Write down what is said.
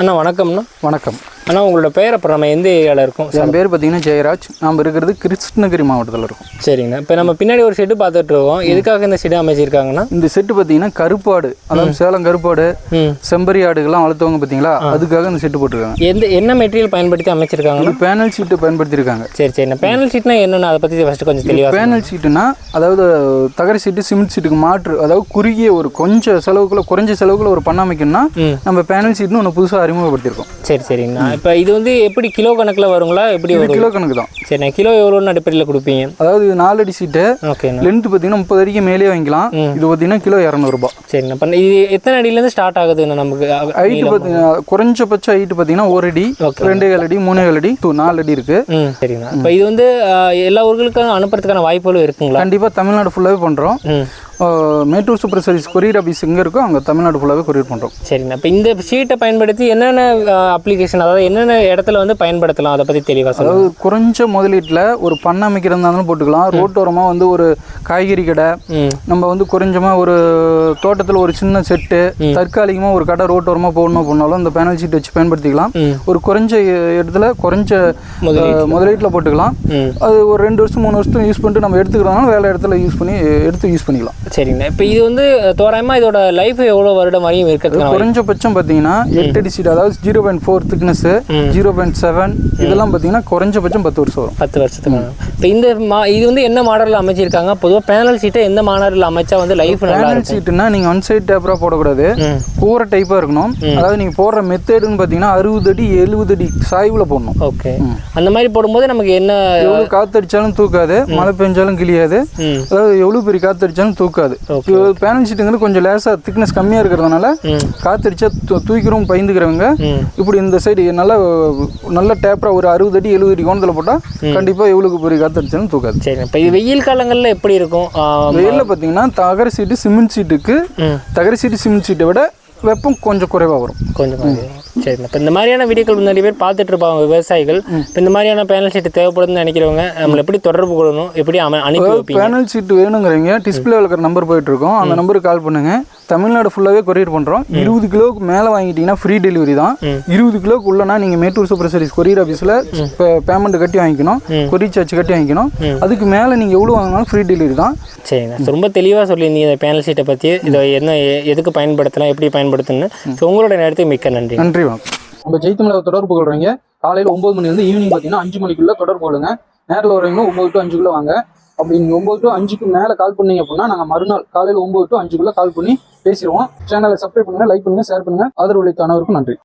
அண்ணா வணக்கம்ண்ணா. வணக்கம். அண்ணா உங்களோட பெயர் அப்புறம் நம்ம எந்த ஏரியாவில் இருக்கோம்? என் பேர் பார்த்தீங்கன்னா ஜெயராஜ். நாம் இருக்கிறது கிருஷ்ணகிரி மாவட்டத்தில் இருக்கோம். சரிங்கண்ணா. இப்போ நம்ம பின்னாடி ஒரு ஷெட்டு பார்த்துட்டு இருக்கோம். எதுக்காக இந்த ஷெட்டு அமைச்சிருக்காங்கன்னா இந்த செட்டு பார்த்தீங்கன்னா கருப்பாடு. அதாவது சேலம் கருப்பாடு செம்பரி ஆடுகள்லாம் வளர்த்தவங்க பார்த்தீங்களா? அதுக்காக இந்த செட்டு போட்டிருக்காங்க. எந்த என்ன மெட்டீரியல் பயன்படுத்தி அமைச்சிருக்காங்கன்னா இது பேனல் ஷீட்டு பயன்படுத்தியிருக்காங்க. சரி சரிண்ணா பேனல் ஷீட்னா என்னண்ணா? அதை பற்றி ஃபஸ்ட்டு கொஞ்சம் தெளிவாக பேனல் ஷீட்டுனா அதாவது தகர சீட்டு சிமெண்ட் சீட்டுக்கு மாற்று அதாவது குறுகிய ஒரு கொஞ்சம் செலவுக்குள்ள குறைஞ்ச செலவுக்குள்ள ஒரு பண்ண அமைக்கணும்னா. நம்ம பேனல் ஷீட்னு ஒன்று புதுசாக அறிமுகப்படுத்தியிருக்கோம். சரி சரிங்கண்ணா இப்போ இது வந்து எப்படி கிலோ கணக்கில் வருங்களா? எப்படி வரும் கிலோ கணக்கு தான். சரிண்ணா கிலோ எவ்வளோன்னு அடிப்படையில் கொடுப்பீங்க? அதாவது இது நாலு அடி சீட்டு. ஓகேண்ணா லென்த் பார்த்தீங்கன்னா முப்பது அடிக்கு மேலே வாங்கிக்கலாம். இது பார்த்தீங்கன்னா கிலோ இரநூறுபா. சரிண்ணா இப்போ இது எத்தனை அடியிலேருந்து ஸ்டார்ட் ஆகுதுண்ணா நமக்கு? ஹைட்டு பார்த்தீங்கன்னா குறைஞ்சபட்ச ஹைட்டு பார்த்தீங்கன்னா ஒரு அடி. ரெண்டே கால் அடி மூணே கால் அடி டூ நாலு அடி இருக்கு. ம் சரிங்கண்ணா இப்போ இது வந்து எல்லா ஊர்களுக்கும் அனுப்புறதுக்கான வாய்ப்புகளும் இருக்குங்களா? கண்டிப்பாக தமிழ்நாடு ஃபுல்லாகவே பண்ணுறோம் Mettur super service courier office எங்கே இருக்கோ அங்கே தமிழ்நாடு ஃபுல்லாகவே கொரியர் பண்ணுறோம் சரிங்கண்ணா இப்போ இந்த ஷீட்டை பயன்படுத்தி என்னென்ன அப்ளிகேஷன் அதாவது என்னென்ன இடத்துல வந்து பயன்படுத்தலாம்? அதை பற்றி தெளிவாக அதாவது குறைஞ்ச முதலீட்டில் ஒரு பண்ணை அமைக்கிறதா இருந்தாலும் போட்டுக்கலாம். ரோட்டோரமாக வந்து ஒரு காய்கறி கடை. நம்ம வந்து குறைஞ்சமாக ஒரு தோட்டத்தில் ஒரு சின்ன செட்டு தற்காலிகமாக ஒரு கடை ரோட்டோரமாக போடணும் போனாலும் இந்த பேனல் ஷீட் வச்சு பயன்படுத்திக்கலாம். ஒரு குறைஞ்ச இடத்துல குறைஞ்ச முதலீட்டில். போட்டுக்கலாம். அது ஒரு ரெண்டு வருஷம் மூணு வருஷம் யூஸ் பண்ணிட்டு நம்ம எடுத்துக்கிறோம்னாலும் வேலை இடத்துல யூஸ் பண்ணி எடுத்து யூஸ் பண்ணிக்கலாம். சரிங்கண்ணா இப்போ இது வந்து தோராயமாக இதோட லைஃப் எவ்வளோ வருடம் வரையும் இருக்கிறதுக்கான குறைஞ்சபட்சம் பார்த்தீங்கன்னா எட்டு அடி சீட் அதாவது zero point four thickness zero point seven இதெல்லாம் பார்த்தீங்கன்னா குறைஞ்சபட்சம் பத்து வருஷம் வரும். பத்து வருஷத்துக்கு. இப்போ இந்த மா இது வந்து என்ன மாடலில் அமைச்சிருக்காங்க? பொதுவாக பேனல் சீட்டை எந்த மாடலில் அமைச்சா வந்து லைஃப் பேனல் சீட்டுனா நீங்கள் ஒன் சைட் டேப்பராக போடக்கூடாது. கூரை டைப்பாக இருக்கணும். அதாவது நீங்கள் போடுற மெத்தேடுன்னு பார்த்தீங்கன்னா அறுபது அடி எழுபது அடி சாய்வில் போடணும். ஓகே அந்த மாதிரி போடும்போது நமக்கு என்ன எவ்வளோ காத்தடிச்சாலும் தூக்காது மழை பெஞ்சாலும் கிளியாது அதாவது எவ்வளோ பெரிய காத்தடிச்சாலும் தூக்காது. பேனல் ஷீட்டுங்கிறது கொஞ்சம் லேசாக திக்னஸ் கம்மியாக இருக்கிறதுனால காத்தடிச்சா தூக்கிறோம் பயந்துக்கிறவங்க இப்படி இந்த சைடு நல்ல நல்ல டேப்பராக ஒரு அறுபது அடி எழுபது அடி கோணத்தில் போட்டால் கண்டிப்பாக எவ்வளோக்கு பெரிய காத்தடிச்சாலும் தூக்காது. சரி இப்போ இது வெயில் காலங்களில் எப்படி இருக்கும். வெயிலில் பார்த்தீங்கன்னா தகர சீட்டு சிமெண்ட் சீட்டுக்கு தகர சீட்டு சிமெண்ட் சீட்டை விட வெப்பம் கொஞ்சம் குறைவாக வரும். கொஞ்சம் சரிண்ணா இப்போ இந்த மாதிரியான வீடியோக்கள் நிறைய பேர் பார்த்துட்டு இருப்பாங்க விவசாயிகள். இப்போ இந்த மாதிரியான பேனல் ஷீட் தேவைப்படுதுன்னு நினைக்கிறவங்க நம்மளை எப்படி தொடர்பு கொள்ளணும் எப்படி அனுப்பி பேனல் சீட் வேணுங்கிறவங்க டிஸ்பிளே இருக்கிற நம்பர் போயிட்டு இருக்கோம். அந்த நம்பருக்கு கால் பண்ணுங்க. தமிழ்நாடு ஃபுல்லாகவே கொரியர் பண்ணுறோம் இருபது கிலோவுக்கு மேலே வாங்கிட்டீங்கன்னா ஃப்ரீ டெலிவரி தான். இருபது கிலோக்கு உள்ளனா நீங்கள் மேட்டூர் சூப்பர் சர்வீஸ் கொரியர் ஆஃபீஸில் பேமெண்ட் கட்டி வாங்கிக்கணும். கொரியர் சார்ஜ் கட்டி வாங்கிக்கணும். அதுக்கு மேலே நீங்கள் எவ்வளோ வாங்கினாலும் ஃப்ரீ டெலிவரி தான். சரிண்ணா ரொம்ப தெளிவாக சொல்லியிருந்தீங்க இந்த பேனல் ஷீட்டை பற்றி இதை என்ன எதுக்கு பயன்படுத்தலாம் எப்படி பயன்படுத்தணும்னு. ஸோ உங்களோட நேரத்துக்கு மிக்க நன்றி. நன்றி வணக்கம் நம்ம ஜெயித்தமிழக தொடர்பு கொள்றீங்க. காலையில் ஒம்பது மணிலேருந்து ஈவினிங் பார்த்தீங்கன்னா அஞ்சு மணிக்குள்ளே தொடர்பு கொள்ளுங்க. நேரில் வரவங்க ஒம்பது டு அஞ்சுக்குள்ளே வாங்க. அப்படி நீங்கள் ஒம்பது டு அஞ்சுக்கு மேலே கால் பண்ணீங்க அப்படின்னா நாங்கள் மறுநாள் காலையில் ஒம்பது டு அஞ்சுக்குள்ளே கால் பண்ணி பேசிடுவோம். சேனலை சப்ஸ்கிரைப் பண்ணுங்கள் லைக் பண்ணுங்க ஷேர் பண்ணுங்கள் ஆதரவு அளித்த அனைவருக்கும் நன்றி.